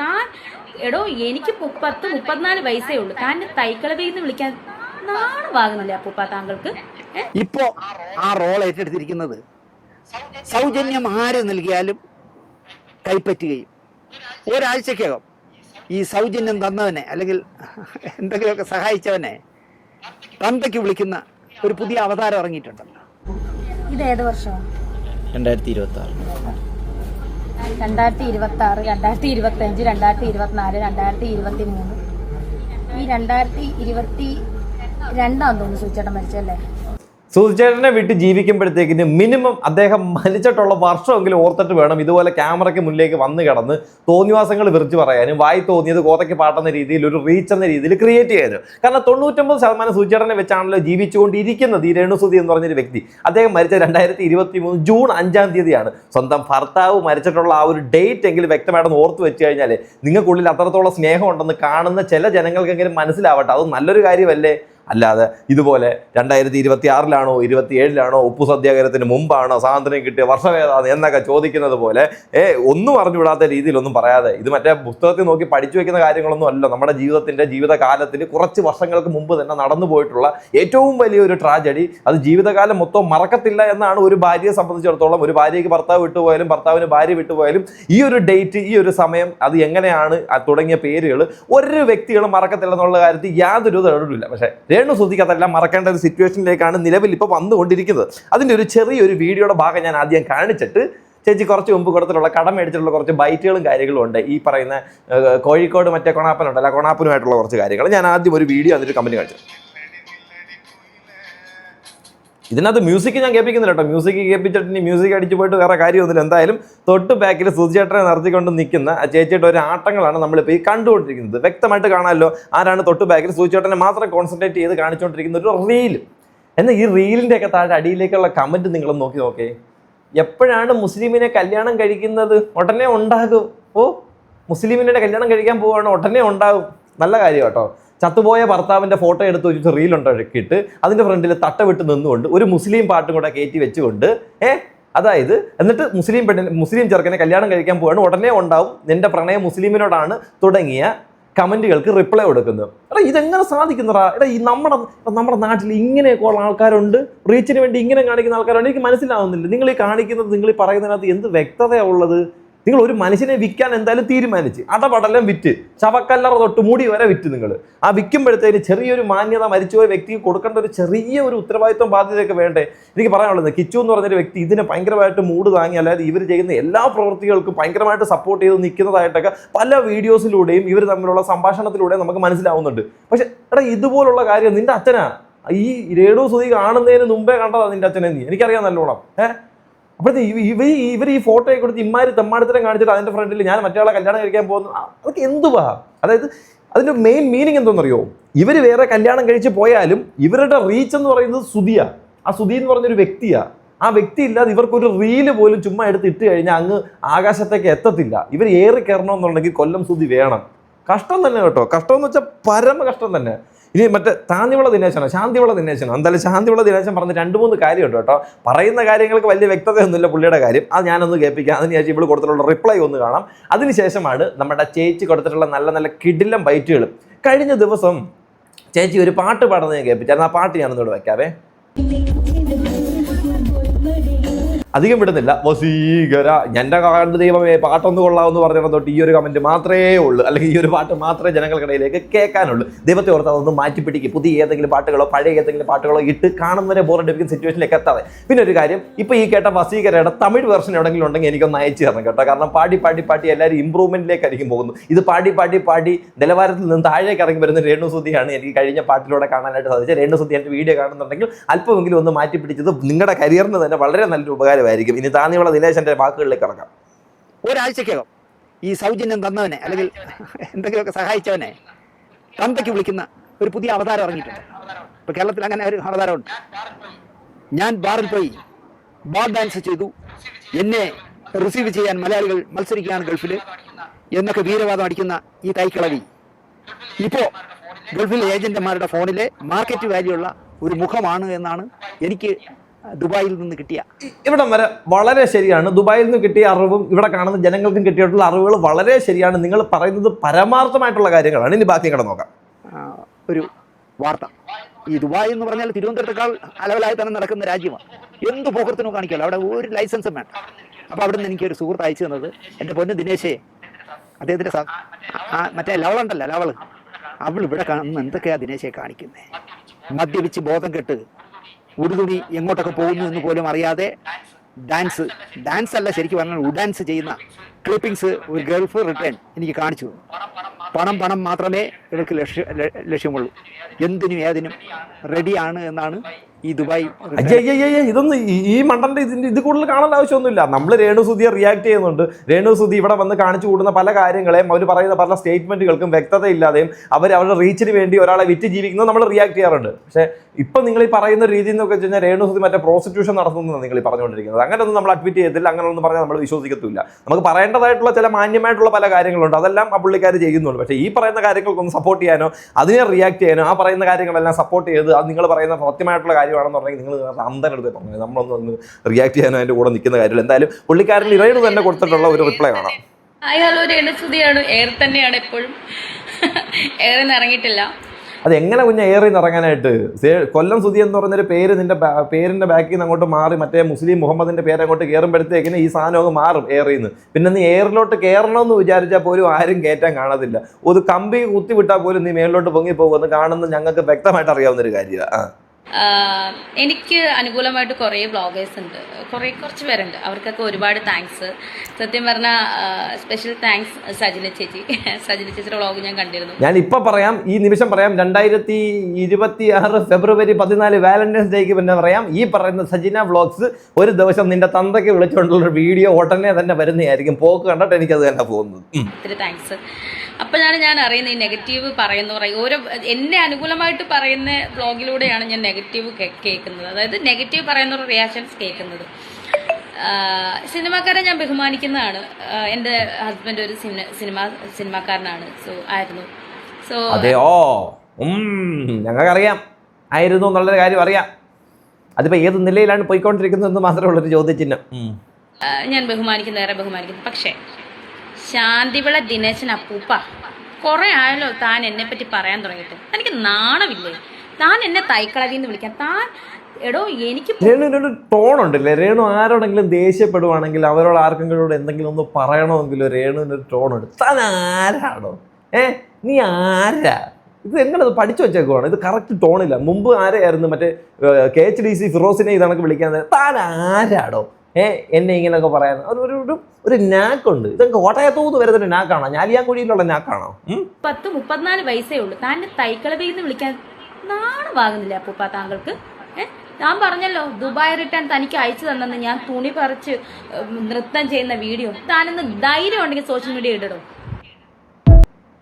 താൻ എടോ എനിക്ക് മുപ്പത്ത് മുപ്പത്തിനാല് വയസ്സേ ഉള്ളൂ. താൻ തൈക്കളവിൽ നിന്ന് വിളിക്കാൻ നാണമാകുന്നില്ലേ അപ്പൂപ്പ താങ്കൾക്ക്? ഇപ്പോ ആ റോൾ ഏറ്റെടുത്തിരിക്കുന്നത് സൗജന്യം ആര് നൽകിയാലും കൈപ്പറ്റുകയും ഒരാഴ്ചക്കകം ഈ സൗജന്യം തന്നവനെ അല്ലെങ്കിൽ എന്തെങ്കിലുമൊക്കെ സഹായിച്ചവനെ തന്തയ്ക്ക് വിളിക്കുന്ന ഒരു പുതിയ അവതാരം ഇറങ്ങിയിട്ടുണ്ട്. ഇത് ഏത് വർഷം? രണ്ടായിരത്തി ഇരുപത്തി ആറ് രണ്ടായിരത്തി ഇരുപത്തി ആറ് രണ്ടായിരത്തി ഇരുപത്തി അഞ്ച് രണ്ടായിരത്തി ഇരുപത്തിനാല് രണ്ടായിരത്തി ഇരുപത്തി മൂന്ന് ഈ രണ്ടായിരത്തി ഇരുപത്തി രണ്ടാം തോന്നുന്നു സൂചിച്ചേട്ടൻ മരിച്ചല്ലേ സുധിച്ചേട്ടനെ വിട്ട് ജീവിക്കുമ്പോഴത്തേക്കിന് മിനിമം അദ്ദേഹം മരിച്ചിട്ടുള്ള വർഷമെങ്കിലും ഓർത്തിട്ട് വേണം ഇതുപോലെ ക്യാമറയ്ക്ക് മുന്നിലേക്ക് വന്ന് കിടന്ന് തോന്നിവാസങ്ങൾ വിറിച്ച് പറയാനും വായി തോന്നിയത് കോതയ്ക്ക് പാട്ടുന്ന രീതിയിൽ ഒരു റീച്ച് എന്ന രീതിയിൽ ക്രിയേറ്റ് ചെയ്യാനും. കാരണം തൊണ്ണൂറ്റൊമ്പത് ശതമാനം സുധിച്ചേട്ടനെ വെച്ചാണല്ലോ ജീവിച്ചുകൊണ്ടിരിക്കുന്നത് ഈ രേണുസുതി എന്ന് പറഞ്ഞൊരു വ്യക്തി. അദ്ദേഹം മരിച്ച രണ്ടായിരത്തി ഇരുപത്തി മൂന്ന് ജൂൺ അഞ്ചാം തീയതിയാണ്. സ്വന്തം ഭർത്താവ് മരിച്ചിട്ടുള്ള ആ ഒരു ഡേറ്റ് എങ്കിലും വ്യക്തമായിട്ടൊന്ന് ഓർത്ത് വെച്ച് കഴിഞ്ഞാൽ നിങ്ങൾക്കുള്ളിൽ അത്രത്തോളം സ്നേഹമുണ്ടെന്ന് കാണുന്ന ചില ജനങ്ങൾക്കെങ്കിലും മനസ്സിലാവട്ടെ. അത് നല്ലൊരു കാര്യമല്ലേ? അല്ലാതെ ഇതുപോലെ രണ്ടായിരത്തി ഇരുപത്തി ആറിലാണോ ഇരുപത്തി ഏഴിലാണോ ഉപ്പു സത്യാഗ്രഹത്തിന് മുമ്പാണോ സ്വാതന്ത്ര്യം കിട്ടിയ വർഷമേതാണ് എന്നൊക്കെ ചോദിക്കുന്നത് പോലെ ഏ ഒന്നും അറിഞ്ഞുവിടാത്ത രീതിയിലൊന്നും പറയാതെ ഇത് മറ്റേ പുസ്തകത്തിൽ നോക്കി പഠിച്ചു വെക്കുന്ന കാര്യങ്ങളൊന്നും അല്ല. നമ്മുടെ ജീവിതത്തിന്റെ ജീവിതകാലത്തിൽ കുറച്ച് വർഷങ്ങൾക്ക് മുമ്പ് തന്നെ നടന്നു പോയിട്ടുള്ള ഏറ്റവും വലിയൊരു ട്രാജഡി അത് ജീവിതകാലം മൊത്തം മറക്കത്തില്ല എന്നാണ് ഒരു ഭാര്യയെ സംബന്ധിച്ചിടത്തോളം ഒരു ഭാര്യയ്ക്ക് ഭർത്താവ് വിട്ടുപോയാലും ഭർത്താവിന് ഭാര്യ വിട്ടുപോയാലും ഈ ഒരു ഡേറ്റ് ഈ ഒരു സമയം അത് എങ്ങനെയാണ് തുടങ്ങിയ പേരുകൾ ഒരു വ്യക്തികളും മറക്കത്തില്ല എന്നുള്ള കാര്യത്തിൽ യാതൊരു തെളിവില്ല പക്ഷേ രേണു സുധിക്ക് അതെല്ലാം മറക്കേണ്ട ഒരു സിറ്റുവേഷനിലേക്കാണ് നിലവിൽ ഇപ്പോൾ വന്നുകൊണ്ടിരിക്കുന്നത്. അതിന്റെ ഒരു ചെറിയൊരു വീഡിയോയുടെ ഭാഗം ഞാൻ ആദ്യം കാണിച്ചിട്ട് ചേച്ചി കുറച്ച് മുമ്പ് കൊടുത്തിട്ടുള്ള കടം മേടിച്ചിട്ടുള്ള കുറച്ച് ബൈറ്റുകളും കാര്യങ്ങളും ഉണ്ട്. ഈ പറയുന്ന കോഴിക്കോട് മറ്റേ കൊണാപ്പനുണ്ടല്ലോ കൊണാപ്പനുമായിട്ടുള്ള കുറച്ച് കാര്യങ്ങൾ ഞാൻ ആദ്യം ഒരു വീഡിയോ അതിന്റെ കമ്പനി കാണിച്ചു ഇതിനകത്ത് മ്യൂസിക് ഞാൻ കേൾപ്പിക്കുന്നില്ല കേട്ടോ. മ്യൂസിക് കേൾപ്പിച്ചിട്ട് ഇനി മ്യൂസിക് അടിച്ചു പോയിട്ട് വേറെ കാര്യമൊന്നുമില്ല. എന്തായാലും തൊട്ട് ബാക്കിൽ സുധിചേട്ടനെ നിർത്തിക്കൊണ്ട് നിൽക്കുന്ന ആ ചേച്ചിയുടെ ഒരു ആട്ടങ്ങളാണ് നമ്മളിപ്പോൾ ഈ കണ്ടുകൊണ്ടിരിക്കുന്നത്. വ്യക്തമായിട്ട് കാണാമല്ലോ ആരാണ് തൊട്ട് ബാക്കിൽ സുധിചേട്ടനെ മാത്രം കോൺസെൻട്രേറ്റ് ചെയ്ത് കാണിച്ചുകൊണ്ടിരിക്കുന്ന ഒരു റീൽ എന്നാൽ ഈ റീലിന്റെ ഒക്കെ താഴെ അടിയിലേക്കുള്ള കമന്റ് നിങ്ങൾ നോക്കി നോക്കേ. എപ്പോഴാണ് മുസ്ലിമിനെ കല്യാണം കഴിക്കുന്നത്? ഉടനെ ഉണ്ടാകും. ഓ മുസ്ലിമിനെ കല്യാണം കഴിക്കാൻ പോവുകയാണ് ഉടനെ ഉണ്ടാകും. നല്ല കാര്യം കേട്ടോ. ചത്തുപോയ ഭർത്താവിന്റെ ഫോട്ടോ എടുത്ത് വെച്ചിട്ട് റീൽ ഉണ്ടാക്കിയിട്ട് അതിന്റെ ഫ്രണ്ടിൽ തട്ട വിട്ട് നിന്നുകൊണ്ട് ഒരു മുസ്ലിം പാട്ടും കൂടെ കയറ്റി വെച്ചുകൊണ്ട് ഏ അതായത് എന്നിട്ട് മുസ്ലിം പെണ്ണിന് മുസ്ലിം ചെറുക്കനെ കല്യാണം കഴിക്കാൻ പോവാണ്. ഉടനെ ഉണ്ടാവും നിന്റെ പ്രണയം മുസ്ലിമിനോടാണ് തുടങ്ങിയ കമന്റുകൾക്ക് റിപ്ലൈ കൊടുക്കുന്നു എടാ ഇതെങ്ങനെ സാധിക്കുന്നടാ? എടാ ഈ നമ്മുടെ നമ്മുടെ നാട്ടിൽ ഇങ്ങനെയൊക്കെ ഉള്ള ആൾക്കാരുണ്ട്. റീച്ചിന് വേണ്ടി ഇങ്ങനെ കാണിക്കുന്ന ആൾക്കാരുണ്ട്. എനിക്ക് മനസ്സിലാവുന്നില്ല. നിങ്ങൾ ഈ കാണിക്കുന്നത് നിങ്ങൾ ഈ പറയുന്നതിനകത്ത് എന്ത് വ്യക്തതയാണ് ഉള്ളത്? നിങ്ങൾ ഒരു മനുഷ്യനെ വിൽക്കാൻ എന്തായാലും തീരുമാനിച്ച് അടപടലം വിറ്റ് ശവക്കല്ലറ തൊട്ട് മൂടി വരെ വിറ്റ് നിങ്ങൾ. ആ വിൽക്കുമ്പോഴത്തേന് ചെറിയൊരു മാന്യത മരിച്ചുപോയ വ്യക്തിക്ക് കൊടുക്കേണ്ട ഒരു ചെറിയ ഒരു ഉത്തരവാദിത്വം ബാധ്യതയൊക്കെ വേണ്ടേ. എനിക്ക് പറയാനുള്ളത് കിച്ചു എന്ന് പറഞ്ഞൊരു വ്യക്തി ഇതിനെ ഭയങ്കരമായിട്ട് മൂട് താങ്ങി അല്ലാതെ ഇവർ ചെയ്യുന്ന എല്ലാ പ്രവൃത്തികൾക്കും ഭയങ്കരമായിട്ട് സപ്പോർട്ട് ചെയ്ത് നിൽക്കുന്നതായിട്ടൊക്കെ പല വീഡിയോസിലൂടെയും ഇവർ തമ്മിലുള്ള സംഭാഷണത്തിലൂടെ നമുക്ക് മനസ്സിലാവുന്നുണ്ട്. പക്ഷെ എടാ ഇതുപോലുള്ള കാര്യം നിന്റെ അച്ഛനാ. ഈ രേണു സുതി കാണുന്നതിന് മുമ്പേ കണ്ടതാ നിന്റെ അച്ഛനെ നീ എനിക്കറിയാം നല്ലോണം. ഏഹ് അപ്പോഴത്തെ ഇവർ ഇവർ ഈ ഫോട്ടോയെ കൊടുത്ത് ഇമ്മാര് തെമ്മാടത്തരം കാണിച്ചിട്ട് അതിന്റെ ഫ്രണ്ടിൽ ഞാൻ മറ്റേ കല്യാണം കഴിക്കാൻ പോകുന്നു. അതൊക്കെ എന്തുവാ അതായത് അതിന്റെ മെയിൻ മീനിങ് എന്തെന്നറിയോ? ഇവർ വേറെ കല്യാണം കഴിച്ച് പോയാലും ഇവരുടെ റീച്ച് എന്ന് പറയുന്നത് സുതിയാ ആ സുതി എന്ന് പറഞ്ഞൊരു വ്യക്തിയാ. ആ വ്യക്തി ഇല്ലാതെ ഇവർക്കൊരു റീൽ പോലും ചുമ്മാ എടുത്ത് ഇട്ട് കഴിഞ്ഞാൽ അങ്ങ് ആകാശത്തേക്ക് എത്തത്തില്ല. ഇവർ ഏറി കയറണമെന്നുണ്ടെങ്കിൽ കൊല്ലം സുതി വേണം. കഷ്ടം തന്നെ കേട്ടോ. കഷ്ടം എന്ന് വെച്ചാൽ പരമ കഷ്ടം തന്നെ. ഇനി മറ്റേ താന്തിവിള ദിനേശനോ ശാന്തിവിള ദിനേശനോ എന്തായാലും ശാന്തിവിള ദിനേശൻ പറഞ്ഞ രണ്ട് മൂന്ന് കാര്യമുണ്ട് കേട്ടോ. പറയുന്ന കാര്യങ്ങൾക്ക് വലിയ വ്യക്തതയൊന്നുമില്ല പുള്ളിയുടെ കാര്യം. അത് ഞാനൊന്ന് കേൾപ്പിക്കാം. അതിനുശേഷം ഇവിടെ കൊടുത്തിട്ടുള്ള റിപ്ലൈ ഒന്ന് കാണാം. അതിനുശേഷമാണ് നമ്മുടെ ചേച്ചി കൊടുത്തിട്ടുള്ള നല്ല നല്ല കിടിലം ബൈറ്റുകൾ കഴിഞ്ഞ ദിവസം ചേച്ചി ഒരു പാട്ട് പാടുന്നത് ഞാൻ കേൾപ്പിച്ചായിരുന്നു. ആ പാട്ട് ഞാനൊന്നുകൂടെ വെക്കാവേ. അധികം വിടുന്നില്ല. വസീകര എന്റെ കാണ്ട് ദൈവമേ പാട്ടൊന്ന് കൊള്ളാമെന്ന് പറഞ്ഞിടം തൊട്ട് ഈ ഒരു കമന്റ് മാത്രമേ ഉള്ളൂ. അല്ലെങ്കിൽ ഈ ഒരു പാട്ട് മാത്രമേ ജനങ്ങൾക്കിടയിലേക്ക് കേൾക്കാനുള്ളൂ. ദൈവത്തെ ഓർത്ത് അതൊന്ന് മാറ്റിപ്പിടിക്കുക പുതിയ ഏതെങ്കിലും പാട്ടുകളോ പഴയ ഏതെങ്കിലും പാട്ടുകളോ ഇട്ട് കാണുന്നവരെ ബോറടിപ്പിക്കുന്ന സിറ്റുവേഷനിലേക്ക് എത്താതെ. പിന്നെ ഒരു കാര്യം ഇപ്പോൾ ഈ കേട്ട വസീകരയുടെ തമിഴ് വെർഷൻ എവിടെങ്കിലും ഉണ്ടെങ്കിൽ എനിക്കൊന്ന് അയച്ചു തരണം കേട്ടോ. കാരണം പാടി പാടി പാടി എല്ലാവരും ഇമ്പ്രൂവ്മെന്റിലേക്കായിരിക്കും പോകുന്നു. ഇത് പാടി പാടി പാടി നിലവാരത്തിൽ നിന്ന് താഴേക്ക് ഇറങ്ങി വരുന്ന രേണു സുധിയാണ് എനിക്ക് കഴിഞ്ഞ പാട്ടിലൂടെ കാണാനായിട്ട് സാധിച്ചത്. രേണു സുധി എന്റെ വീഡിയോ കാണുന്നുണ്ടെങ്കിൽ അല്പമെങ്കിലും ഒന്ന് മാറ്റിപ്പിടിച്ചത് നിങ്ങളുടെ കരിയറിന് തന്നെ വളരെ നല്ലൊരു ഉപകാരമായിരിക്കും ഇനി താന്നിയുള്ള ദിനേശന്റെ വാക്കുകളിലേക്ക് ഇറങ്ങാം ഒരാഴ്ചക്കകം ഈ സൗജന്യം തന്നവനെ അല്ലെങ്കിൽ എന്തെങ്കിലുമൊക്കെ സഹായിച്ചവനെ തന്തയ്ക്ക് വിളിക്കുന്ന ഒരു പുതിയ അവതാരം ഇറങ്ങിയിട്ടുണ്ട്. ഇപ്പൊ കേരളത്തിൽ അങ്ങനെ ഒരു അവതാരമുണ്ട്. ഞാൻ ബാറിൽ പോയി ബാർ ഡാൻസ് ചെയ്തു. എന്നെ റിസീവ് ചെയ്യാൻ മലയാളികൾ മത്സരിക്കുകയാണ് ഗൾഫിൽ എന്നൊക്കെ വീരവാദം അടിക്കുന്ന ഈ തൈക്കളവി. ഇപ്പോ ഗൾഫിലെ ഏജന്റുമാരുടെ ഫോണിലെ മാർക്കറ്റ് വാല്യൂ ഉള്ള ഒരു മുഖമാണ് എന്നാണ് എനിക്ക് ദുബായിൽ നിന്ന് കിട്ടിയ. ഇവിടം വരെ വളരെ ശരിയാണ്. ദുബായിൽ നിന്ന് കിട്ടിയ അറിവും ഇവിടെ കാണുന്ന ജനങ്ങൾക്കും കിട്ടിയിട്ടുള്ള അറിവുകൾ വളരെ ശരിയാണ്. നിങ്ങൾ പറയുന്നത് പരമാർത്ഥമായിട്ടുള്ള കാര്യങ്ങളാണ്. ഇനി ബാക്കി കൂടെ നോക്കാം. ഒരു വാർത്ത. ഈ ദുബായ് എന്ന് പറഞ്ഞാൽ തിരുവനന്തപുരത്തേക്കാൾ അലവലായി തന്നെ നടക്കുന്ന രാജ്യമാണ്. എന്ത് പോക്കത്തിനും കാണിക്കല്ലോ. അവിടെ ഒരു ലൈസൻസും വേണ്ട. അപ്പോൾ അവിടെ നിന്ന് എനിക്ക് ഒരു സുഹൃത്ത് അയച്ചു തന്നത് എന്റെ പൊന്ന് ദിനേശേ. അദ്ദേഹത്തിന്റെ മറ്റേ ലവളുണ്ടല്ലോ ലവൾ അവൾ ഇവിടെ കാണുന്ന എന്തൊക്കെയാണ് ദിനേശെ കാണിക്കുന്നത് മദ്യപിച്ച് ബോധം കെട്ട് ഉടുതുണി എങ്ങോട്ടൊക്കെ പോകുന്നു എന്ന് പോലും അറിയാതെ ഡാൻസ് ഡാൻസ് അല്ല? ശരിക്കും പറഞ്ഞാൽ ഉഡാൻസ് ചെയ്യുന്ന ക്ലിപ്പിംഗ്സ് ഒരു ഗൾഫ് റിട്ടേൺ എനിക്ക് കാണിച്ചു. പണം പണം മാത്രമേ ഇവർക്ക് ലക്ഷ്യ ലക്ഷ്യമുള്ളൂ. എന്തിനും ഏതിനും റെഡിയാണ് എന്നാണ് ഈ ദുബായ് ഇതൊന്നും ഈ- മണ്ടന്റെ ഇതിന്റെ ഇത് കൂടുതൽ കാണേണ്ട ആവശ്യമൊന്നുമില്ല. നമ്മൾ രേണുസുതിയെ റിയാക്ട് ചെയ്യുന്നുണ്ട്. രേണുസുതി ഇവിടെ വന്ന് കാണിച്ചു കൂടുന്ന പല കാര്യങ്ങളെയും അവർ പറയുന്ന പല സ്റ്റേറ്റ്മെന്റുകൾക്കും വ്യക്തതയില്ലാതെയും അവർ അവരുടെ റീച്ചിന് വേണ്ടി ഒരാളെ വിറ്റ് ജീവിക്കുന്നത് നമ്മൾ റിയാക്ട് ചെയ്യാറുണ്ട്. പക്ഷേ ഇപ്പൊ നിങ്ങൾ ഈ പറയുന്ന രീതി എന്നൊക്കെ വെച്ച് കഴിഞ്ഞാൽ രേണുസുതി മറ്റേ പ്രോസിക്യൂഷൻ നടത്തുന്നതാണ് നിങ്ങൾ പറഞ്ഞുകൊണ്ടിരിക്കുന്നത്. അങ്ങനെയൊന്നും നമ്മൾ അഡ്മിറ്റ് ചെയ്തില്ല അങ്ങനെയൊന്നും പറഞ്ഞാൽ നമ്മൾ വിശ്വസിക്കത്തില്ല നമുക്ക് പറയേണ്ടതായിട്ടുള്ള ചില മാന്യമായിട്ടുള്ള പല കാര്യങ്ങളുണ്ട്. അതെല്ലാം ആ പുള്ളിക്കാർ ചെയ്യുന്നുണ്ട്. പക്ഷേ ഈ പറയുന്ന കാര്യങ്ങൾക്കൊന്ന് സപ്പോർട്ട് ചെയ്യാനോ അതിനെ റിയാക്ട് ചെയ്യാനോ ആ പറയുന്ന കാര്യങ്ങളെല്ലാം സപ്പോർട്ട് ചെയ്ത് അത് നിങ്ങൾ പറയുന്ന സത്യമായിട്ടുള്ള കാര്യമാണെന്നുണ്ടെങ്കിൽ നിങ്ങൾ അന്തരെടുത്ത് പറഞ്ഞു നമ്മളൊന്നും റിയാക്ട് ചെയ്യാനോ അതിന്റെ കൂടെ നിൽക്കുന്ന കാര്യമില്ല. എന്തായാലും പുള്ളിക്കാരൻ ഇറയിൽ തന്നെ കൊടുത്തിട്ടുള്ള ഒരു റിപ്ലൈ കാണാം അയാൾ ഒരു എണ്ണസ്തുതിയാണ് എയർ തന്നെയാണ് എപ്പോഴും. എയറിൽ ഇറങ്ങിയിട്ടില്ല. അത് എങ്ങനെ കുഞ്ഞ ഏറി നിറങ്ങാനായിട്ട്? കൊല്ലം സുധി എന്ന് പറഞ്ഞൊരു പേര് നിന്റെ പേരിന്റെ ബാക്കിൽ നിന്ന് അങ്ങോട്ട് മാറി മറ്റേ മുസ്ലിം മുഹമ്മദിന്റെ പേര് അങ്ങോട്ട് കയറുമ്പോഴത്തേക്കിന് ഈ സാധനം അങ്ങ് മാറും ഏറിന്ന്. പിന്നെ നീ എയറിലോട്ട് കയറണമെന്ന് വിചാരിച്ചാൽ പോലും ആരും കയറ്റാൻ കാണത്തില്ല. ഒരു കമ്പി കുത്തി വിട്ടാൽ പോലും നീ മേളിലോട്ട് പൊങ്ങി പോകുമെന്ന് കാണുന്ന ഞങ്ങൾക്ക് വ്യക്തമായിട്ട് അറിയാവുന്ന ഒരു കാര്യമാണ് എനിക്ക് അനുകൂലമായിട്ട് കുറേ ബ്ലോഗേഴ്സ് ഉണ്ട്. കുറേ കുറച്ച് പേരുണ്ട്. അവർക്കൊക്കെ ഒരുപാട് താങ്ക്സ് സത്യം പറഞ്ഞാൽ സ്പെഷ്യൽ താങ്ക്സ് സജിന ചേച്ചി. സജിന ചേച്ചിയുടെ വ്ളോഗ് ഞാൻ കണ്ടിരുന്നു. ഞാൻ ഇപ്പം പറയാം ഈ നിമിഷം പറയാം രണ്ടായിരത്തി ഇരുപത്തി ആറ് ഫെബ്രുവരി പതിനാല് വാലന്റൈൻസ് ഡേക്ക് പിന്നെ പറയാം. ഈ പറയുന്ന സജിന വ്ളോഗ്സ് ഒരു ദിവസം നിന്റെ തന്തയ്ക്ക് വിളിച്ചുകൊണ്ടുള്ള വീഡിയോ ഉടനെ തന്നെ വരുന്നതായിരിക്കും. പോക്ക് കണ്ടിട്ട് എനിക്കത് തന്നെ പോകുന്നത്. ഒത്തിരി താങ്ക്സ് അപ്പോഴാണ് ഞാൻ അറിയുന്നത് ഈ നെഗറ്റീവ് പറയുന്ന പറയും ഓരോ എന്നെ അനുകൂലമായിട്ട് പറയുന്ന വ്ളോഗിലൂടെയാണ് ഞാൻ നെഗറ്റീവ് കേൾക്കുന്നത്. അതായത് നെഗറ്റീവ് പറയുന്ന റിയാക്ഷൻസ് കേൾക്കുന്നത്. സിനിമാക്കാരെ ഞാൻ ബഹുമാനിക്കുന്നതാണ്. എന്റെ ഹസ്ബൻഡ് ഒരു സിനിമ സിനിമ സിനിമാക്കാരനാണ്. സോ ആയിരുന്നു. സോ അതെയോ ഞങ്ങൾക്കറിയാം. ആയിരുന്നു എന്നുള്ളൊരു കാര്യം അറിയാം. അതിപ്പോൾ ഏത് നിലയിലാണ് പോയിക്കൊണ്ടിരിക്കുന്നതെന്ന് മാത്രമേ ഉള്ളൊരു ചോദ്യചിഹ്നം. ഞാൻ ബഹുമാനിക്കുന്ന ഏറെ ബഹുമാനിക്കുന്നു. പക്ഷേ ശാന്തിവിള ദിനേശൻ അപ്പൂപ്പ. കുറേ ആയല്ലോ താൻ എന്നെ പറ്റി പറയാൻ തുടങ്ങിയിട്ട്. എനിക്ക് നാണമില്ലേ? താൻ എന്നെ തൈക്കളവിന്ന് വിളിക്കാൻ. താൻ എടോ എനിക്ക് രേണുവിനൊരു ടോൺ ഉണ്ടല്ലേ രേണു ആരോടെങ്കിലും ദേഷ്യപ്പെടുവാണെങ്കിൽ അവരോട് ആർക്കെങ്കിലും എന്തെങ്കിലും ഒന്ന് പറയണമെങ്കിലോ രേണുവിനൊരു ടോൺ ഉണ്ട് താൻ ആരാണോ ഏ നീ ആരാ? ഇത് എങ്ങനെ പഠിച്ചു വെച്ചേക്കുവാണ്? ഇത് കറക്റ്റ് ടോണില്ല. മുമ്പ് ആരെയായിരുന്നു? മറ്റേ കെ എച്ച് ഡി സി ഫിറോസിനെ ഇതണക്ക് വിളിക്കാൻ താൻ ആരാടോ? ഏ എന്നെ ഇങ്ങനെയൊക്കെ പറയാൻ. ഒരു ഒരു നാക്കുണ്ട് ഇതൊക്കെ കോട്ടയത്തൂന്ന് വരുന്നൊരു നാക്കാണോ ഞാലിയാൻകുഴിയിലുള്ള നാക്കാണോ? പത്ത് മുപ്പത്തിനാല് വയസ്സേ ഉള്ളൂ. തൈക്കളവിൽ നിന്ന് വിളിക്കാൻ നാണമാകുന്നില്ല അപ്പൂപ്പ താങ്കൾക്ക്? ഞാൻ പറഞ്ഞല്ലോ ദുബായ് റിട്ടേൺ തനിക്ക് അയച്ചു തന്നെന്ന് ഞാൻ തുണി പറിച്ച് നൃത്തം ചെയ്യുന്ന വീഡിയോ. താനൊന്ന് ധൈര്യം ഉണ്ടെങ്കിൽ സോഷ്യൽ മീഡിയ ഇടടോ.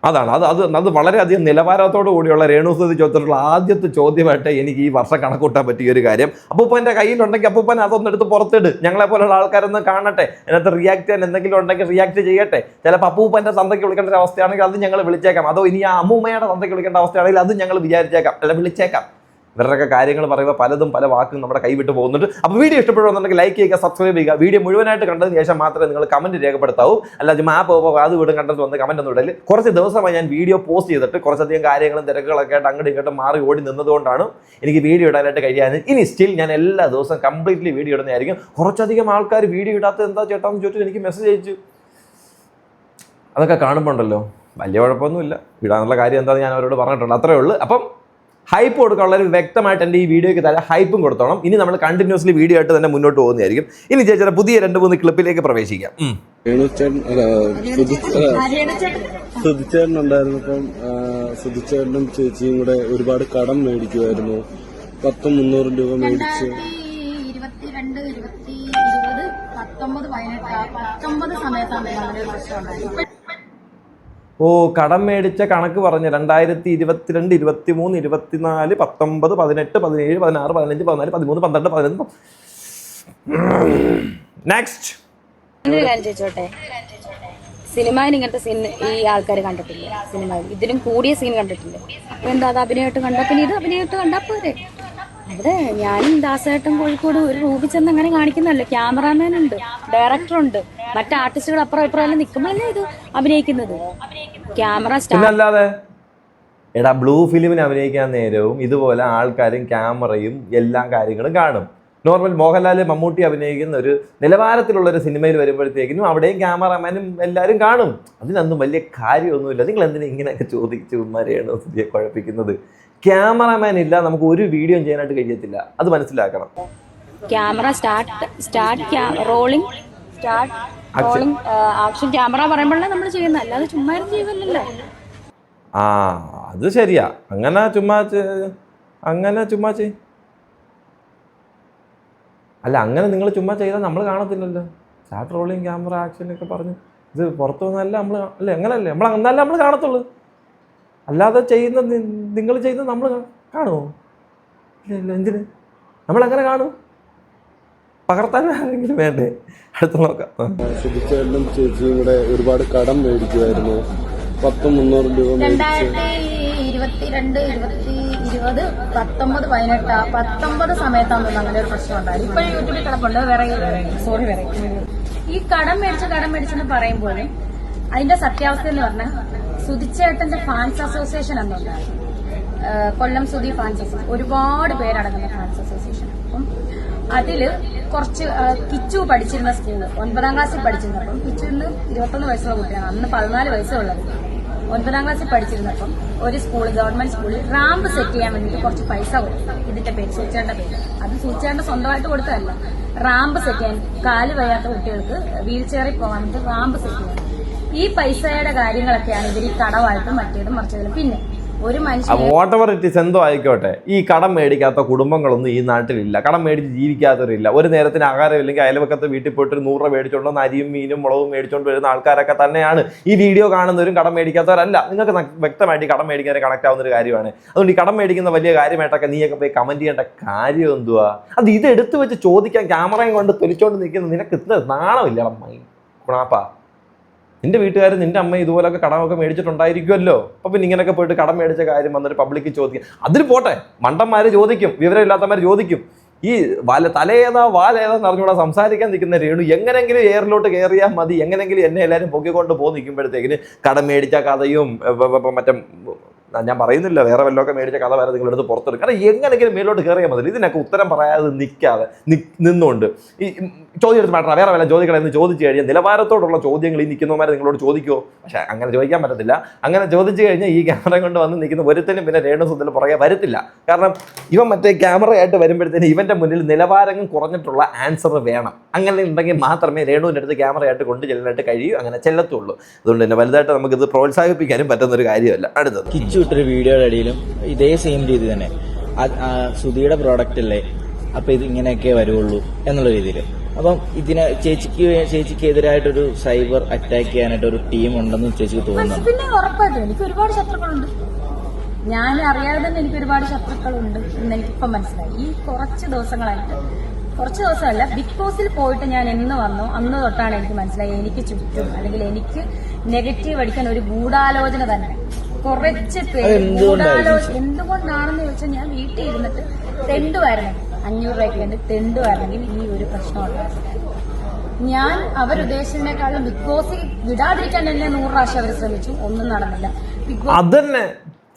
അതാണ്. അത് അത് അത് വളരെയധികം നിലവാരത്തോടു കൂടിയുള്ള രേണുസുതി ചോദിച്ചിട്ടുള്ള ആദ്യത്തെ ചോദ്യമായിട്ട് എനിക്ക് ഈ വർഷം കണക്കൂട്ടാൻ പറ്റിയ ഒരു കാര്യം. അപ്പൂപ്പന്റെ കയ്യിലുണ്ടെങ്കിൽ അപ്പൂപ്പൻ അതൊന്നെടുത്ത് പുറത്തിട്. ഞങ്ങളെ പോലുള്ള ആൾക്കാരൊന്ന് കാണട്ടെ. അതിനകത്ത് റിയാക്ട് ചെയ്യാൻ എന്തെങ്കിലും ഉണ്ടെങ്കിൽ റിയാക്ട് ചെയ്യട്ടെ. ചിലപ്പോൾ അപ്പൂപ്പന്റെ തന്തയ്ക്ക് വിളിക്കേണ്ട ഒരു അവസ്ഥയാണെങ്കിൽ അത് ഞങ്ങൾ വിളിച്ചേക്കാം. അതോ ഇനി ആ അമ്മൂമ്മയുടെ തന്തയ്ക്ക് വിളിക്കേണ്ട അവസ്ഥയാണെങ്കിൽ അത് ഞങ്ങൾ വിചാരിച്ചേക്കാം. അല്ല വിളിച്ചേക്കാം. ഇവരുടെയൊക്കെ കാര്യങ്ങൾ പറയുമ്പോൾ പലതും പല വാക്കും നമ്മുടെ കൈവിട്ട് പോകുന്നുണ്ട്. അപ്പോൾ വീഡിയോ ഇഷ്ടപ്പെടുകയാണെന്നുണ്ടെങ്കിൽ ലൈക്ക് ചെയ്യുക സബ്സ്ക്രൈബ് ചെയ്യുക. വീഡിയോ മുഴുവനായിട്ട് കണ്ടതിന് ശേഷം മാത്രമേ നിങ്ങൾ കമന്റ് രേഖപ്പെടുത്താവൂ. അല്ല ചുമ്മാ പോകുമ്പോൾ അത് വീടും കണ്ടത് വന്ന് കമന്റ് ഒന്നും ഇടൽ കുറച്ച് ദിവസമായി ഞാൻ വീഡിയോ പോസ്റ്റ് ചെയ്തിട്ട് കുറച്ചധികം കാര്യങ്ങളും തിരക്കുകളൊക്കെ ആയിട്ട് അങ്ങോട്ടും ഇങ്ങോട്ട് മാറി ഓടി നിന്നതുകൊണ്ടാണ് എനിക്ക് വീഡിയോ ഇടാനായിട്ട് കഴിയാൻ ഇനി സ്റ്റിൽ ഞാൻ എല്ലാ ദിവസവും കംപ്ലീറ്റ്ലി വീഡിയോ ഇടുന്നതായിരിക്കും. കുറച്ചധികം ആൾക്കാർ വീഡിയോ ഇടാത്തത് എന്താ ചേട്ടാന്ന് ചോദിച്ചു എനിക്ക് മെസ്സേജ് അയച്ചു. അതൊക്കെ കാണുമ്പോണ്ടല്ലോ. വലിയ കുഴപ്പമൊന്നുമില്ല. ഇടാനുള്ള കാര്യം എന്താണെന്ന് ഞാൻ അവരോട് പറഞ്ഞിട്ടുണ്ട്. അത്രേ ഉള്ളൂ. അപ്പം ഹൈപ്പ് കൊടുക്കാനുള്ള ഒരു വ്യക്തമായിട്ട് എന്റെ ഈ വീഡിയോയ്ക്ക് തരാം ഹൈപ്പും കൊടുത്തോണം. ഇനി നമ്മൾ കണ്ടിന്യൂസ്ലി വീഡിയോ ആയിട്ട് തന്നെ മുന്നോട്ട് പോകുന്നതായിരിക്കും. ഇനി ചേച്ചിയുടെ പുതിയ രണ്ട് മൂന്ന് ക്ലിപ്പിലേക്ക് പ്രവേശിക്കാം. സുധിച്ചേട്ടനുണ്ടായിരുന്നപ്പം സുധിച്ചേട്ടൻ ഉണ്ടായിരുന്നപ്പം സുധിച്ചേട്ടനും ചേച്ചിയും കൂടെ ഒരുപാട് കടം മേടിക്കുമായിരുന്നു പത്തും മുന്നൂറും രൂപ മേടിച്ച്. പത്തൊമ്പത് പതിനെട്ട് പത്തൊമ്പത് സമയത്താണ് ഞങ്ങളുടെ പ്രശ്നം ഉണ്ടായത്. ഓ കടം മേടിച്ച കണക്ക് പറഞ്ഞ് രണ്ടായിരത്തി ഇരുപത്തിരണ്ട് ഇരുപത്തി മൂന്ന് ഇരുപത്തിനാല് പത്തൊമ്പത് പതിനെട്ട് പതിനേഴ് പതിനാറ് പതിനഞ്ച് പതിനാല് പതിമൂന്ന് പന്ത്രണ്ട് പതിനൊന്ന് നെക്സ്റ്റ് സിനിമയിൽ ഇങ്ങനത്തെ സീൻ ഈ ആൾക്കാർ കണ്ടിട്ടില്ല? സിനിമയിൽ. ഇതിലും കൂടിയ സീൻ കണ്ടിട്ടില്ല? അപ്പൊ എന്താ അത് അഭിനയമായിട്ട് കണ്ടാ? പിന്നെ ഇത് അഭിനയമായിട്ട് കണ്ടാ പോരെ? അവിടെ ഞാനും ദാസേട്ടൻ കോഴിക്കോട് ഒരു റൂമിൽ ചെന്ന് അങ്ങനെ കാണിക്കുന്നല്ലോ ക്യാമറാമാൻ ഉണ്ട് ഡയറക്ടർ ഉണ്ട്. മറ്റു ആർട്ടിസ്റ്റുകൾ അപ്പുറം ഇപ്പുറം എല്ലാം നിൽക്കുമ്പോഴല്ലേ ഇത് അഭിനയിക്കുന്നത്? ക്യാമറ അല്ലാതെ എടാ ബ്ലൂ ഫിലിമിന് അഭിനയിക്കാൻ നേരവും ഇതുപോലെ ആൾക്കാരും ക്യാമറയും എല്ലാ കാര്യങ്ങളും കാണും. നോർമൽ മോഹൻലാൽ മമ്മൂട്ടി അഭിനയിക്കുന്ന ഒരു നിലവാരത്തിലുള്ള ഒരു സിനിമയിൽ വരുമ്പോഴത്തേക്കിനും അവിടെയും ക്യാമറമാനും എല്ലാവരും കാണും. അതിനൊന്നും വലിയ കാര്യമൊന്നുമില്ല. നിങ്ങൾ എന്തിനാ ഇങ്ങനെയൊക്കെ ചോദിച്ചു ഉമ്മാരെയാണ് കുഴപ്പിക്കുന്നത്? ക്യാമറാമാൻ ഇല്ല നമുക്ക് ഒരു വീഡിയോ ചെയ്യാനായിട്ട് കഴിയത്തില്ല. അത് മനസ്സിലാക്കണം. Camera start start rolling start rolling action camera നമ്മൾ ചെയ്യുന്നത് അല്ലാതെ ചുമ്മാ ചെയ്യുമല്ലോ ആ അത് ശരിയാ. അങ്ങനെ ചുമ്മാ അങ്ങനെ ചുമ്മാ ചെയ് അല്ല അങ്ങനെ നിങ്ങൾ ചുമ്മാ ചെയ്താൽ നമ്മൾ കാണത്തില്ലല്ലോ. സ്റ്റാർട്ട് റോളിങ് ക്യാമറ ആക്ഷൻ ഒക്കെ പറഞ്ഞ് ഇത് പുറത്തു വന്നല്ല നമ്മൾ അല്ല അങ്ങനല്ലേ? നമ്മൾ എന്നല്ല നമ്മൾ കാണത്തുള്ളൂ. അല്ലാതെ ചെയ്യുന്ന നിങ്ങൾ ചെയ്യുന്നത് നമ്മൾ കാണുമോ? എന്തിന്? നമ്മൾ എങ്ങനെ കാണും. പകർത്താൻ ആരെങ്കിലും വേണ്ടേ? അടുത്ത് നോക്കാം. ചേച്ചി സുധിച്ചേട്ടനും ചേച്ചിയും കൂടെ ഒരുപാട് കടം മേടിക്കുമായിരുന്നു പത്ത് മുന്നൂറ് രൂപ രണ്ടായിരത്തി ഇരുപത്തിരണ്ട് ഇരുപത്തി ഇരുപത് പത്തൊമ്പത് പതിനെട്ട് പത്തൊമ്പത് സമയത്താന്ന് അങ്ങനെ ഒരു പ്രശ്നം ഉണ്ടായി ഇപ്പൊ യൂട്യൂബിൽ കിടപ്പുണ്ട്. വേറെ സോറി വേറെ. ഈ കടം മേടിച്ച കടം മേടിച്ചെന്ന് പറയുമ്പോഴും അതിന്റെ സത്യാവസ്ഥ എന്ന് പറഞ്ഞാൽ സുധിച്ചേട്ടന്റെ ഫാൻസ് അസോസിയേഷൻ എന്നുണ്ടായിരുന്നു കൊല്ലം സുതി ഫാൻസ് അസോസിയേഷൻ ഒരുപാട് പേരടങ്ങുന്ന ഫാൻസ് അസോസിയേഷൻ അപ്പം അതിൽ കുറച്ച് കിച്ചു പഠിച്ചിരുന്ന സ്കൂൾ ഒൻപതാം ക്ലാസ്സിൽ പഠിച്ചിരുന്നപ്പം കിച്ചുവിന് ഇരുപത്തൊന്ന് വയസ്സുള്ള കുട്ടിയാണ്. അന്ന് പതിനാല് വയസ്സുള്ളത് ഒൻപതാം ക്ലാസ്സിൽ പഠിച്ചിരുന്നപ്പം ഒരു സ്കൂൾ ഗവൺമെന്റ് സ്കൂളിൽ റാമ്പ് സെറ്റ് ചെയ്യാൻ വേണ്ടിയിട്ട് കുറച്ച് പൈസ കൊടുത്തു. ഇതിന്റെ പേര് സൂചേണ്ട പേര്. അത് സൂചേണ്ട സ്വന്തമായിട്ട് കൊടുത്തതല്ല. റാമ്പ് സെറ്റ് ചെയ്യാൻ കാൽ വയ്യാത്ത കുട്ടികൾക്ക് വീൽ ചെയറിൽ പോകാൻ വേണ്ടി റാമ്പ് സെറ്റ് ചെയ്യാൻ ഈ പൈസയുടെ കാര്യങ്ങളൊക്കെയാണ് ഇവർ ഈ കടമായിട്ടും മറ്റേതും മറിച്ചതിലും പിന്നെ ഒരു മനുഷ്യൻ വാട്ട് ഇറ്റ് ഇസ് എന്തോ ആയിക്കോട്ടെ. ഈ കടം മേടിക്കാത്ത കുടുംബങ്ങളൊന്നും ഈ നാട്ടിലില്ല. കടം മേടിച്ച് ജീവിക്കാത്തവരില്ല. ഒരു നേരത്തിന് ആഹാരം ഇല്ലെങ്കിൽ അയൽവക്കത്ത് വീട്ടിൽ പോയിട്ട് ഒരു നൂറ് മേടിച്ചോണ്ട് അരിയും മീനും മുളകും മേടിച്ചോണ്ട് വരുന്ന ആൾക്കാരൊക്കെ തന്നെയാണ്. ഈ വീഡിയോ കാണുന്നവരും കടം മേടിക്കാത്തവരല്ല. നിങ്ങൾക്ക് വ്യക്തമായിട്ട് കടം മേടിക്കാൻ കണക്ട് ആവുന്ന ഒരു കാര്യമാണ്. അതുകൊണ്ട് ഈ കടം മേടിക്കുന്ന വലിയ കാര്യമായിട്ടൊക്കെ നീയൊക്കെ പോയി കമന്റ് ചെയ്യേണ്ട കാര്യം എന്തുവാ? അത് ഇത് എടുത്തു വെച്ച് ചോദിക്കാൻ ക്യാമറയും കൊണ്ട് തൊലിച്ചോണ്ട് നിൽക്കുന്ന നിനക്ക് ഇത്ര നാണമില്ല കുണാപ്പാ നിന്റെ വീട്ടുകാർ നിന്റെ അമ്മ ഇതുപോലൊക്കെ കടമൊക്കെ മേടിച്ചിട്ടുണ്ടായിരിക്കുമല്ലോ. അപ്പൊ പിന്നെ ഇങ്ങനെയൊക്കെ പോയിട്ട് കടം മേടിച്ച കാര്യം വന്നിട്ട് പബ്ലിക്ക് ചോദിക്കും. അതിൽ പോട്ടെ മണ്ടന്മാര് ചോദിക്കും വിവരമില്ലാത്തമാർ ചോദിക്കും. ഈ വല തലയേതാ വാലേതാന്ന് അറിഞ്ഞുകൂടെ സംസാരിക്കാൻ നിൽക്കുന്ന രേണു എങ്ങനെങ്കിലും എയറിലോട്ട് കയറിയാൽ മതി എങ്ങനെങ്കിലും എന്നെ എല്ലാവരും പൊക്കിക്കൊണ്ട് പോകും നിൽക്കുമ്പോഴത്തേക്കിന് കടം മേടിച്ച കഥയും മറ്റേ ഞാൻ പറയുന്നില്ല വേറെ വല്ലതൊക്കെ മേടിച്ച കഥ വരെ നിങ്ങളെടുത്ത് പുറത്തെടുക്കും. കാരണം എങ്ങനെങ്കിലും മേലോട്ട് കയറിയാൽ മതി. ഇതിനൊക്കെ ഉത്തരം പറയാതെ നിൽക്കാതെ നിന്നുകൊണ്ട് ഈ ചോദ്യം എടുത്ത് മാറ്റാം വേറെ വല്ല ചോദിക്കണം എന്ന് ചോദിച്ചു കഴിഞ്ഞാൽ നിലവാരത്തോടുള്ള ചോദ്യങ്ങൾ ഈ നിൽക്കുന്നവന്മാരെ നിങ്ങളോട് ചോദിക്കുമോ പക്ഷെ അങ്ങനെ ചോദിക്കാൻ പറ്റത്തില്ല. അങ്ങനെ ചോദിച്ചു കഴിഞ്ഞാൽ ഈ ക്യാമറ കൊണ്ട് വന്ന് നിൽക്കുന്ന ഒരുത്തനും പിന്നെ രേണു സുന്ദരം പുറകെ വരത്തില്ല. കാരണം ഇവൻ മറ്റേ ക്യാമറയായിട്ട് വരുമ്പോഴത്തേന് ഇവന്റെ മുന്നിൽ നിലവാരം കുറഞ്ഞിട്ടുള്ള ആൻസർ വേണം. അങ്ങനെ ഉണ്ടെങ്കിൽ മാത്രമേ രേണുവിന്റെ അടുത്ത് ക്യാമറയായിട്ട് കൊണ്ട് ചെല്ലാനായിട്ട് കഴിയൂ അങ്ങനെ ചെല്ലത്തുള്ളൂ. അതുകൊണ്ട് തന്നെ വലുതായിട്ട് നമുക്കിത് പ്രോത്സാഹിപ്പിക്കാനും പറ്റുന്ന ഒരു കാര്യമല്ല. അടുത്തത്. കിച്ചു ഇട്ടൊരു വീഡിയോയുടെ അടിയിലും ഇതേ സെയിം രീതി തന്നെ. സുധിയുടെ പ്രോഡക്റ്റ് അല്ലേ? അപ്പൊ ഇത് ഇങ്ങനെയൊക്കെ വരുള്ളൂ എന്നുള്ള രീതിയിൽ. അപ്പം ഇതിനെ ചേച്ചിക്ക് ചേച്ചിക്ക് എതിരായിട്ടൊരു സൈബർ അറ്റാക്ക് ചെയ്യാനായിട്ട് ഒരു ടീം ഉണ്ടെന്ന് ചേച്ചിക്ക് തോന്നുന്നു. പിന്നെ ഉറപ്പായിട്ടും എനിക്ക് ഒരുപാട് ശത്രുക്കളുണ്ട്. ഞാൻ അറിയാതെ തന്നെ എനിക്ക് ഒരുപാട് ശത്രുക്കളുണ്ട് എന്ന് എനിക്കിപ്പം മനസ്സിലായി. ഈ കുറച്ച് ദിവസങ്ങളായിട്ട് കുറച്ച് ദിവസമല്ല ബിഗ് ബോസിൽ പോയിട്ട് ഞാൻ എന്ന് വന്നു. അന്ന് തൊട്ടാണ് എനിക്ക് മനസ്സിലായി എനിക്ക് ചുറ്റും അല്ലെങ്കിൽ എനിക്ക് നെഗറ്റീവ് അടിക്കാൻ ഒരു ഗൂഢാലോചന തന്നെ. കുറച്ച് പേര് ഗൂഢാലോചന എന്തുകൊണ്ടാണെന്ന് ചോദിച്ചാൽ ഞാൻ വീട്ടിൽ ഇരുന്നിട്ട് തെണ്ടുമായിരുന്നു അഞ്ഞൂറ് രൂപയ്ക്ക് വേണ്ടി തെണ്ടുമായിരുന്നെങ്കിൽ ഈ ഒരു പ്രശ്നം ഉണ്ടായിരുന്നു ഞാൻ അവരുദ്ദേശിച്ചതിനേക്കാളും ബിഗ് ബോസ് വിടാതിരിക്കാൻ തന്നെ നൂറ് പ്രാവശ്യം അവർ ശ്രമിച്ചു. ഒന്നും നടന്നില്ല. ബിഗ് ബോസ് അതന്നെ.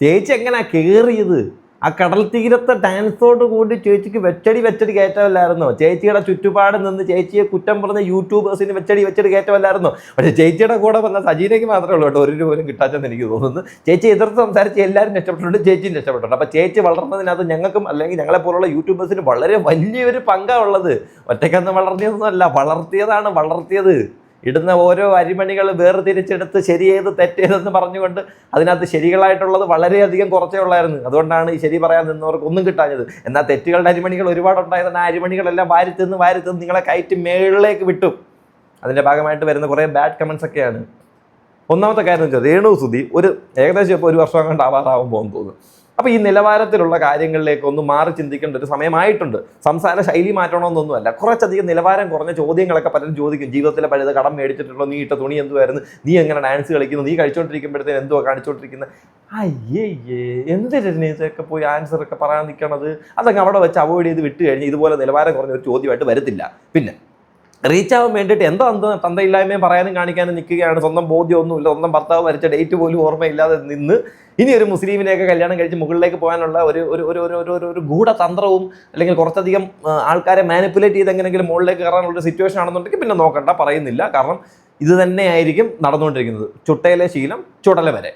ചേച്ചി എങ്ങനെയാ കേറിയത്? ആ കടൽ തീരത്തെ ഡാൻസോട് കൂടി ചേച്ചിക്ക് വെച്ചടി വെച്ചടി കയറ്റമല്ലായിരുന്നോ? ചേച്ചിയുടെ ചുറ്റുപാട് നിന്ന് ചേച്ചിയെ കുറ്റം പറഞ്ഞ യൂട്യൂബേഴ്സിന് വെച്ചടി വെച്ചടി കയറ്റമല്ലായിരുന്നോ? പക്ഷേ ചേച്ചിയുടെ കൂടെ വന്ന സജീനയ്ക്ക് മാത്രമേ ഉള്ളൂ കേട്ടോ. ഒരു പോലും കിട്ടാച്ചെന്ന് എനിക്ക് തോന്നുന്നു. ചേച്ചി എതിർത്ത് സംസാരിച്ച് എല്ലാവരും രക്ഷപ്പെട്ടിട്ടുണ്ട് ചേച്ചിയും രക്ഷപ്പെട്ടിട്ടുണ്ട്. അപ്പോൾ ചേച്ചി വളർന്നതിനകത്ത് ഞങ്ങൾക്കും അല്ലെങ്കിൽ ഞങ്ങളെ പോലുള്ള യൂട്യൂബേഴ്സിന് വളരെ വലിയൊരു പങ്കാണുള്ളത് ഒറ്റയ്ക്കൊന്നും വളർത്തിയതൊന്നുമല്ല. വളർത്തിയതാണ് വളർത്തിയത്. ഇടുന്ന ഓരോ അരിമണികൾ വേർതിരിച്ചെടുത്ത് ശരിയേത് തെറ്റേതെന്ന് പറഞ്ഞുകൊണ്ട് അതിനകത്ത് ശരികളായിട്ടുള്ളത് വളരെയധികം കുറച്ചേ ഉള്ളായിരുന്നു. അതുകൊണ്ടാണ് ഈ ശരി പറയാൻ നിന്നവർക്ക് ഒന്നും കിട്ടാഞ്ഞത്. എന്നാൽ തെറ്റുകളുടെ അരിമണികൾ ഒരുപാടുണ്ടായിരുന്നു ആ അരിമണികളെല്ലാം വാരി തിന്ന് വാരി തിന്ന് നിങ്ങളെ കയറ്റി മേളിലേക്ക് വിട്ടു. അതിന്റെ ഭാഗമായിട്ട് വരുന്ന കുറേ ബാഡ് കമൻസ് ഒക്കെയാണ്. ഒന്നാമത്തെ കാര്യം എന്ന് വെച്ചാൽ രേണു സുധി ഒരു ഏകദേശം ഇപ്പോൾ ഒരു വർഷം കണ്ട് ആവാറാവുമ്പോൾ തോന്നുന്നു. അപ്പോൾ ഈ നിലവാരത്തിലുള്ള കാര്യങ്ങളിലേക്ക് ഒന്ന് മാറി ചിന്തിക്കേണ്ട ഒരു സമയമായിട്ടുണ്ട്. സംസാര ശൈലി മാറ്റണമെന്നൊന്നുമല്ല. കുറച്ചധികം നിലവാരം കുറഞ്ഞ ചോദ്യങ്ങളൊക്കെ പലരും ചോദിക്കും. ജീവിതത്തിലെ പഴുത് കടം മേടിച്ചിട്ടുള്ള നീ ഇട്ട തുണി എന്തുമായിരുന്നു നീ എങ്ങനെ ഡാൻസ് കളിക്കുന്നു? നീ കഴിച്ചുകൊണ്ടിരിക്കുമ്പോഴത്തേന് എന്തുവാ കാണിച്ചുകൊണ്ടിരിക്കുന്നത് അയ്യേ എന്ത് ഇതൊക്കെ പോയി ആൻസർ ഒക്കെ പറയാൻ നിൽക്കണത് അതങ്ങ് അവിടെ വെച്ച് അവോയ്ഡ് ചെയ്ത് വിട്ട് കഴിഞ്ഞ് ഇതുപോലെ നിലവാരം കുറഞ്ഞ ഒരു ചോദ്യമായിട്ട് വരത്തില്ല. പിന്നെ റീച്ച് ആവാൻ വേണ്ടിയിട്ട് എന്തോ അന്ത തന്തയില്ലായ്മയും പറയാനും കാണിക്കാനും നിൽക്കുകയാണ്. സ്വന്തം ബോധ്യമൊന്നുമില്ല. സ്വന്തം ഭർത്താവ് വരച്ച ഡേറ്റ് പോലും ഓർമ്മയില്ലാതെ നിന്ന് ഇനി ഒരു മുസ്ലിമിനെയൊക്കെ കല്യാണം കഴിച്ച് മുകളിലേക്ക് പോകാനുള്ള ഒരു ഒരു ഒരു ഒരു ഒരു ഒരു ഗൂഢതന്ത്രവും അല്ലെങ്കിൽ കുറച്ചധികം ആൾക്കാരെ മാനിപ്പുലേറ്റ് ചെയ്ത് എങ്ങനെയെങ്കിലും മുകളിലേക്ക് കയറാനുള്ള ഒരു സിറ്റുവേഷൻ ആണെന്നുണ്ടെങ്കിൽ പിന്നെ നോക്കണ്ട പറയുന്നില്ല. കാരണം ഇത് തന്നെയായിരിക്കും നടന്നുകൊണ്ടിരിക്കുന്നത്. ചുട്ടയിലെ ശീലം ചുടല വരെ